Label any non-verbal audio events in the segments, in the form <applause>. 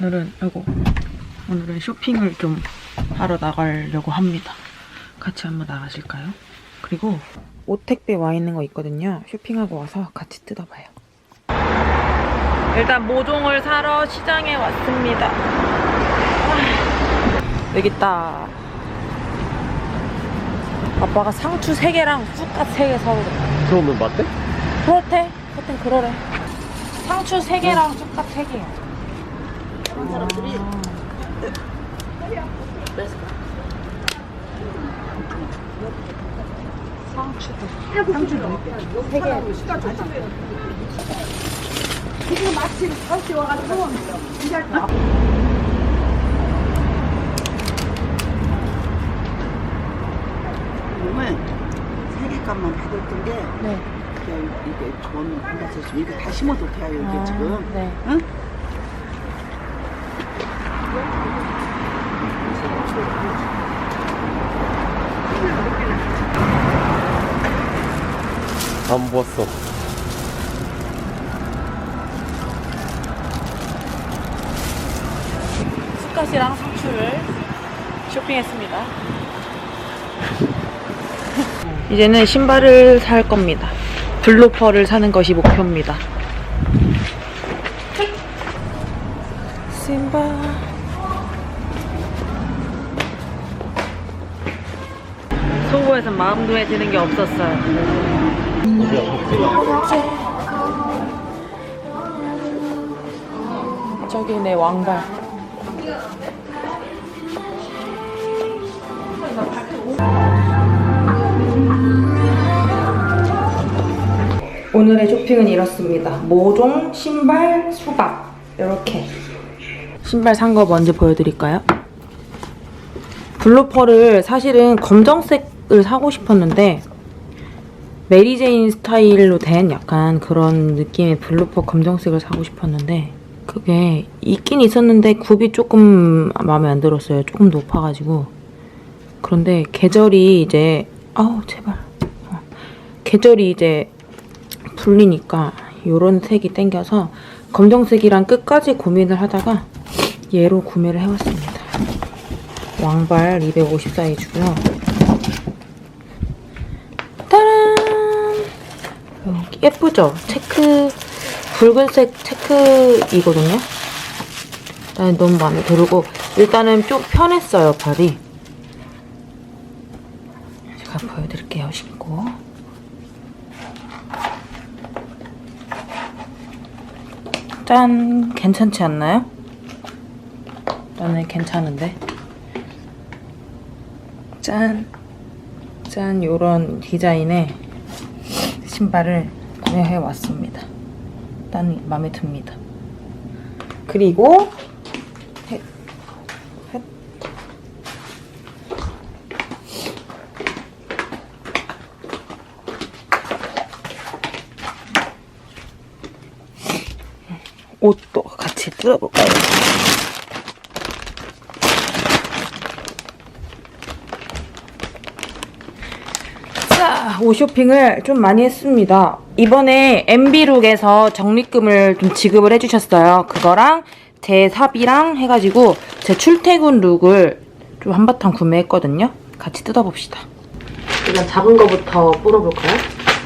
오늘은 아이고 오늘은 쇼핑을 좀 하러 나가려고 합니다. 같이 한번 나가실까요? 그리고 옷 택배 와 있는 거 있거든요. 쇼핑하고 와서 같이 뜯어봐요. 일단 모종을 사러 시장에 왔습니다. 아, 여기 있다. 아빠가 상추 3개랑 쑥갓 3개 사오래. 그러면 맞대? 그렇대. 하여튼 그러래. 상추 3개랑 쑥갓 3개요. 그런 사람들이 몸을 세 개값만 받을 텐데 네. 야, 이게 돈 받아서 지금 이거 다 심어도 돼요 이게 아, 지금 네. 응? 안 보았어. 쑥갓이랑 상추를 쇼핑했습니다. <laughs> 이제는 신발을 살 겁니다. 블로퍼를 사는 것이 목표입니다. 신발. 소고에서 마음도에 드는 게 없었어요. 저기 내 왕발. 오늘의 쇼핑은 이렇습니다. 모종, 신발, 수박 이렇게 신발 산 거 먼저 보여드릴까요? 블로퍼를 사실은 검정색을 사고 싶었는데 메리제인 스타일로 된 약간 그런 느낌의 블루퍼 검정색을 사고 싶었는데 그게 있긴 있었는데 굽이 조금 마음에 안 들었어요. 조금 높아가지고 그런데 계절이 이제 아우 제발 어. 계절이 이제 풀리니까 요런 색이 땡겨서 검정색이랑 끝까지 고민을 하다가 얘로 구매를 해왔습니다. 왕발 250 사이즈고요. 따란! 여기 예쁘죠? 체크, 붉은색 체크이거든요. 일단 너무 마음에 들고 일단은 좀 편했어요, 발이. 제가 보여드릴게요, 신고. 짠! 괜찮지 않나요? 나는 괜찮은데. 짠! 짠! 요런 디자인의 신발을 구매해 왔습니다. 일단 마음에 듭니다. 그리고. 옷도 같이 뜯어볼까요? 자, 옷 쇼핑을 좀 많이 했습니다. 이번에 MB룩에서 적립금을 좀 지급을 해주셨어요. 그거랑 제 삽이랑 해가지고 제 출퇴근 룩을 좀 한바탕 구매했거든요. 같이 뜯어봅시다. 일단 작은 거부터 뿌려볼까요?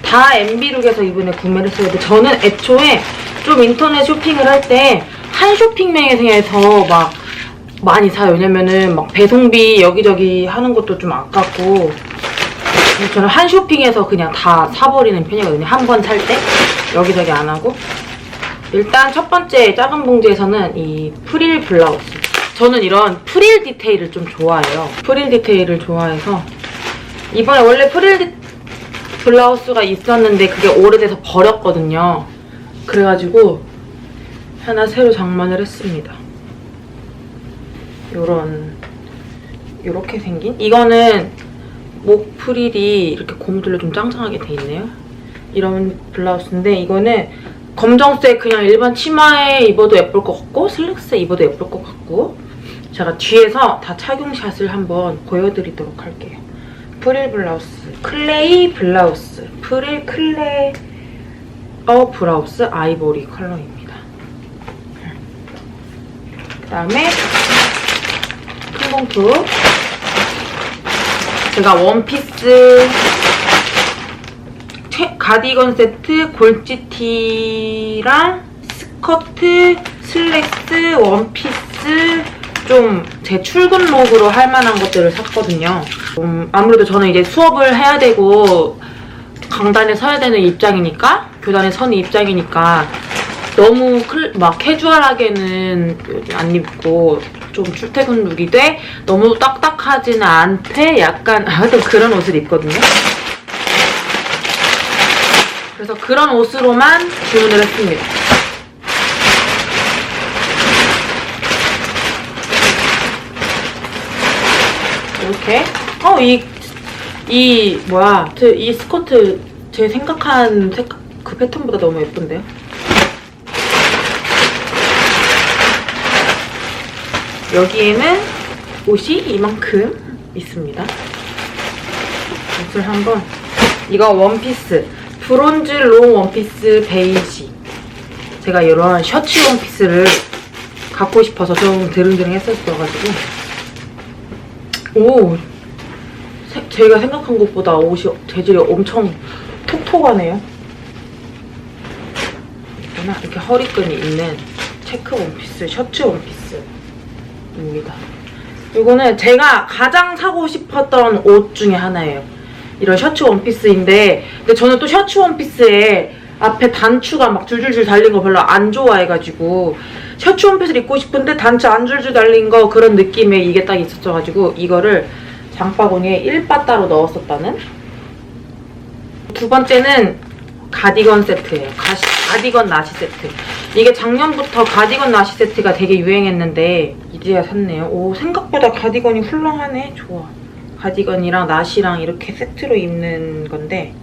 다 MB룩에서 이번에 구매를 했어요. 저는 애초에 좀 인터넷 쇼핑을 할 때 한 쇼핑몰에서 막 많이 사요. 왜냐면은 막 배송비 여기저기 하는 것도 좀 아깝고 저는 한 쇼핑에서 그냥 다 사버리는 편이거든요. 한 번 살 때 여기저기 안 하고 일단 첫 번째 작은 봉지에서는 이 프릴 블라우스 저는 이런 프릴 디테일을 좀 좋아해요. 프릴 디테일을 좋아해서 이번에 원래 프릴 디... 블라우스가 있었는데 그게 오래돼서 버렸거든요. 그래가지고 하나 새로 장만을 했습니다. 요런 요렇게 생긴 이거는 목 프릴이 이렇게 고무줄로 좀 짱짱하게 돼 있네요. 이런 블라우스인데 이거는 검정색 그냥 일반 치마에 입어도 예쁠 것 같고 슬랙스에 입어도 예쁠 것 같고 제가 뒤에서 다 착용샷을 한번 보여드리도록 할게요. 프릴 블라우스, 클레이 블라우스, 프릴 클레 어 브라우스 아이보리 컬러입니다. 그 다음에 큰 봉투. 제가 원피스 채- 가디건 세트, 골지티랑 스커트, 슬랙스, 원피스 좀 제 출근룩으로 할 만한 것들을 샀거든요. 음, 아무래도 저는 이제 수업을 해야 되고 강단에 서야 되는 입장이니까 교단에 서는 입장이니까 너무 클, 막 캐주얼하게는 안 입고 좀 출퇴근 룩이 돼 너무 딱딱하지는 않대 약간 하여튼 그런 옷을 입거든요. 그래서 그런 옷으로만 주문을 했습니다. 이렇게 어이이 뭐야 저이 스커트 제 생각한 색그 패턴보다 너무 예쁜데요? 여기에는 옷이 이만큼 있습니다. 옷을 한번. 이거 원피스. 브론즈 롱 원피스 베이지. 제가 이런 셔츠 원피스를 갖고 싶어서 좀 드릉드릉 했었어가지고. 오! 세- 제가 생각한 것보다 옷이 재질이 엄청 톡톡하네요. 이렇게 허리끈이 있는 체크 원피스 셔츠 원피스 입니다. 이거는 제가 가장 사고 싶었던 옷 중에 하나예요. 이런 셔츠 원피스인데 근데 저는 또 셔츠 원피스에 앞에 단추가 막 줄줄줄 달린 거 별로 안 좋아해가지고 셔츠 원피스를 입고 싶은데 단추 안 줄줄 달린 거 그런 느낌의 이게 딱 있었어가지고 이거를 장바구니에 1바 따로 넣었었다는? 두 번째는 가디건 세트예요. 가시, 가디건 나시 세트. 이게 작년부터 가디건 나시 세트가 되게 유행했는데 이제야 샀네요 오 생각보다 가디건이 훌렁하네 좋아 가디건이랑 나시랑 이렇게 세트로 입는 건데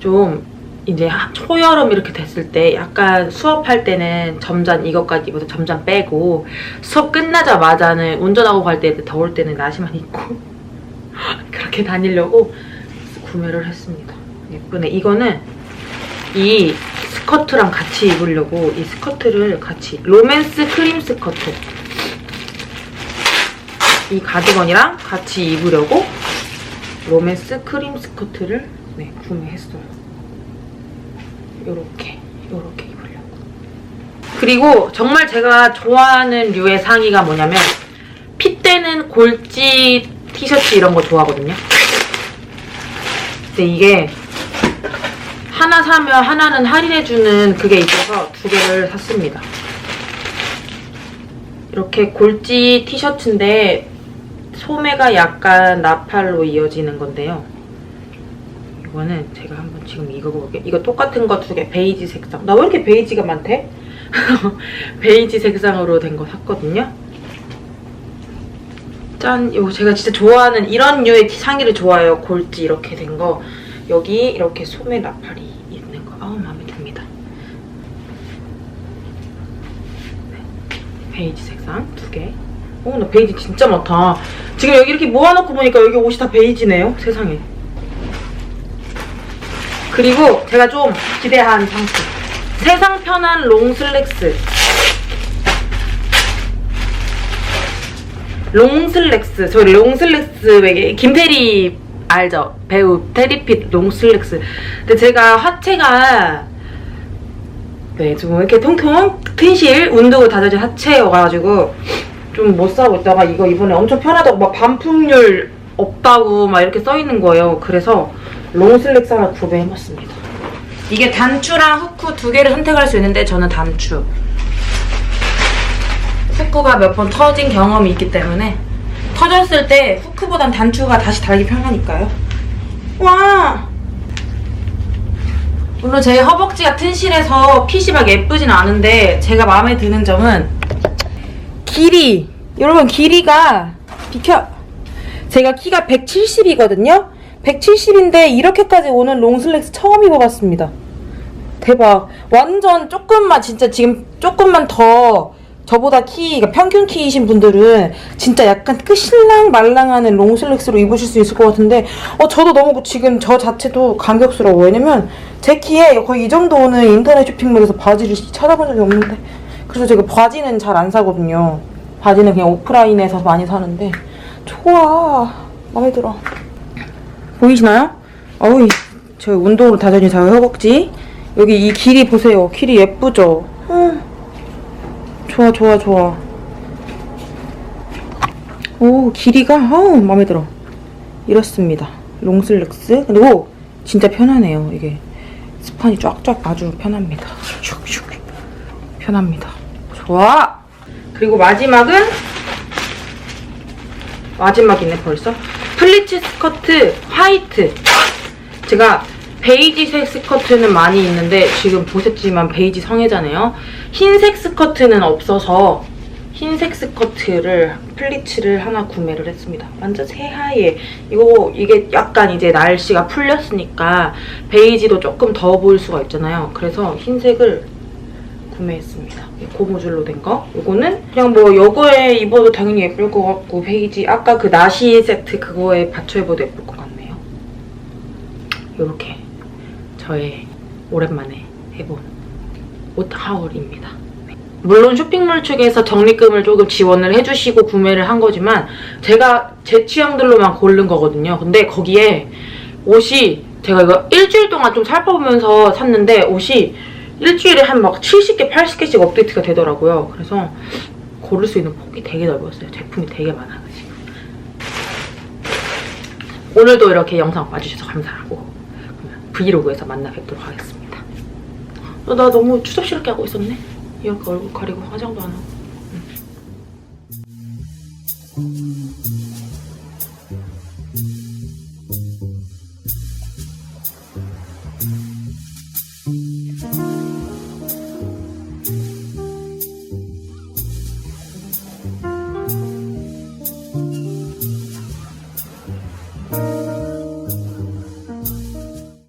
좀 이제 하- 초여름 이렇게 됐을 때 약간 수업할 때는 점잔 이것까지 입어서 점잔 빼고 수업 끝나자마자는 운전하고 갈 때 더울 때는 나시만 입고 <laughs> 그렇게 다니려고 구매를 했습니다. 예쁘네. 이거는 이 스커트랑 같이 입으려고 이 스커트를 같이 로맨스 크림 스커트 이 가디건이랑 같이 입으려고 로맨스 크림 스커트를 네, 구매했어요. 요렇게 요렇게 입으려고 그리고 정말 제가 좋아하는 류의 상의가 뭐냐면 핏대는 골지 티셔츠 이런 거 좋아하거든요. 근데 이게 하나 사면 하나는 할인해주는 그게 있어서 두 개를 샀습니다. 이렇게 골지 티셔츠인데 소매가 약간 나팔로 이어지는 건데요. 이거는 제가 한번 지금 이거 볼게요. 이거 똑같은 거 두 개 베이지 색상. 나 왜 이렇게 베이지가 많대? <laughs> 베이지 색상으로 된 거 샀거든요. 짠! 이거 제가 진짜 좋아하는 이런 류의 티- 상의를 좋아해요. 골지 이렇게 된 거. 여기 이렇게 소매 나팔이. 아우 마음에 듭니다. 네. 베이지 색상 두 개. 오, 나 베이지 진짜 많다. 지금 여기 이렇게 모아놓고 보니까 여기 옷이 다 베이지네요. 세상에. 그리고 제가 좀 기대한 상품. 세상 편한 롱슬랙스. 롱슬랙스. 저 롱슬랙스 외에 김태리 알죠? 배우 테리핏 롱슬랙스. 근데 제가 하체가 네, 좀 이렇게 통통 튼실 운동을 다져진 하체여가지고 좀 못 사고 있다가 이거 이번에 엄청 편하다고 막 반품률 없다고 막 이렇게 써 있는 거예요. 그래서 롱슬랙스 하나 구매해봤습니다. 이게 단추랑 후크 두 개를 선택할 수 있는데 저는 단추. 후크가 몇 번 터진 경험이 있기 때문에 터졌을 때 후크보단 단추가 다시 달기 편하니까요. 와! 물론 제 허벅지가 튼실해서 핏이 막 예쁘진 않은데 제가 마음에 드는 점은 길이! 여러분 길이가 비켜! 제가 키가 170이거든요? 170인데 이렇게까지 오는 롱슬랙스 처음 입어봤습니다. 대박. 완전 조금만, 진짜 지금 조금만 더 저보다 키, 그러니까 평균 키이신 분들은 진짜 약간 끝실랑 말랑하는 롱슬랙스로 입으실 수 있을 것 같은데, 어, 저도 너무 지금 저 자체도 감격스러워요. 왜냐면 제 키에 거의 이 정도 오는 인터넷 쇼핑몰에서 바지를 찾아본 적이 없는데, 그래서 제가 바지는 잘 안 사거든요. 바지는 그냥 오프라인에서 많이 사는데 좋아. 마음에 들어. 보이시나요? 어우, 저 운동으로 다져진 저 허벅지. 여기 이 길이 보세요. 길이 예쁘죠? 음. 좋아, 좋아, 좋아. 오, 길이가, 어우, 마음에 들어. 이렇습니다. 롱슬랙스. 근데 오, 진짜 편하네요. 이게 스판이 쫙쫙 아주 편합니다. 슉슉. 편합니다. 좋아. 그리고 마지막은 마지막이네 벌써. 플리츠 스커트 화이트. 제가 베이지색 스커트는 많이 있는데 지금 보셨지만 베이지 성애잖아요. 흰색 스커트는 없어서 흰색 스커트를 플리츠를 하나 구매를 했습니다. 완전 새하얘. 이거 이게 약간 이제 날씨가 풀렸으니까 베이지도 조금 더워 보일 수가 있잖아요. 그래서 흰색을 구매했습니다. 이 고무줄로 된 거. 이거는 그냥 뭐 여거에 입어도 당연히 예쁠 것 같고 베이지 아까 그 나시 세트 그거에 받쳐 입어도 예쁠 것 같네요. 이렇게 저의 오랜만에 해본 옷 하울입니다. 네. 물론 쇼핑몰 측에서 적립금을 조금 지원을 해주시고 구매를 한 거지만 제가 제 취향들로만 고른 거거든요. 근데 거기에 옷이 제가 이거 일주일 동안 좀 살펴보면서 샀는데 옷이 일주일에 한 막 70개, 80개씩 업데이트가 되더라고요. 그래서 고를 수 있는 폭이 되게 넓었어요. 제품이 되게 많아가지고. 오늘도 이렇게 영상 봐주셔서 감사하고 브이로그에서 만나 뵙도록 하겠습니다. 어, 나 너무 추접스럽게 하고 있었네. 이렇게 얼굴 가리고 화장도 안 하고.